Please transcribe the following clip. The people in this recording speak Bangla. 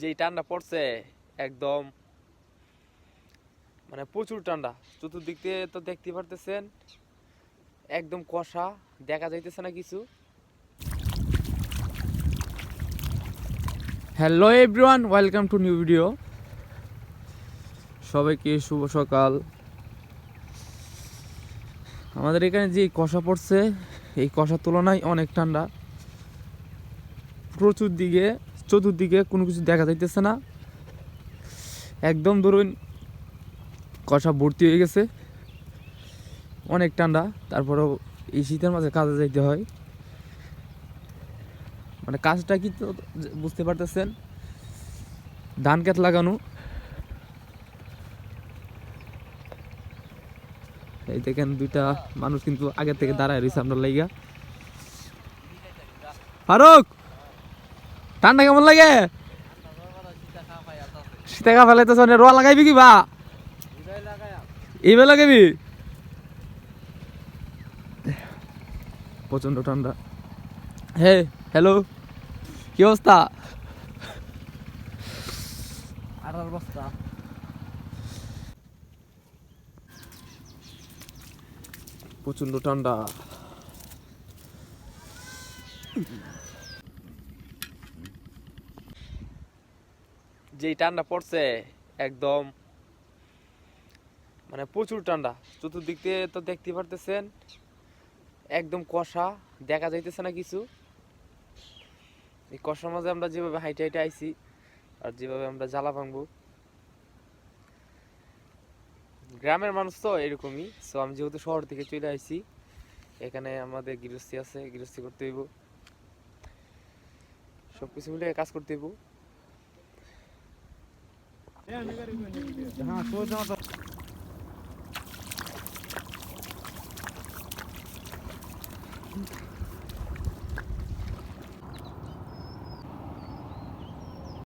যেই ঠান্ডা পড়ছে, একদম মানে প্রচুর ঠান্ডা। চতুর্দিক দিয়ে তো দেখতে পারতেছেন, একদম কষা দেখা যাইতেছে না কিছু। Hello everyone welcome to new video সবাইকে শুভ সকাল। আমাদের এখানে যে কষা পড়ছে, এই কষার তুলনায় অনেক ঠান্ডা। প্রচুর দিকে চতুর্দিকে কোনো কিছু দেখা যাইতেছে না। একদম ধরুন কষা ভর্তি হয়ে গেছে। অনেক ঠান্ডা, তারপরেও এই শীতের মাঝে কাজে যাইতে হয়। মানে কাজটা কি তো বুঝতে পারতেছেন? ধান ক্ষেত লাগানো। এই দেখেন দুইটা মানুষ কিন্তু আগে থেকে দাঁড়ায় রয়েছে আমরা লাইগা। ফারুক! ঠান্ডা কেমন লাগে? শীতে গা ফেলাইতেছ রোয়া লাগাইবি কি বা? এইবার লাগাবি? প্রচণ্ড ঠান্ডা হে হ্যালো কি অবস্থা আঠারো বস্তা। প্রচণ্ড ঠান্ডা যেই ঠান্ডা পড়ছে, একদম মানে প্রচুর ঠান্ডা। চতুর্দিক দিয়ে তো দেখতে পারতেছেন, একদম কষা, দেখা যাইতেছে না কিছু। এই কষার মাঝে আমরা যেভাবে হাইটে হাইটে আইছি, আর যেভাবে আমরা জ্বালা ভাঙবো। গ্রামের মানুষ তো এরকমই সো আমি যেহেতু শহর থেকে চলে আইছি, এখানে আমাদের গৃহস্থী আছে, গৃহস্থী করতে হইব। সবকিছু মিলে কাজ করতে হইব। হ্যাঁ সোজা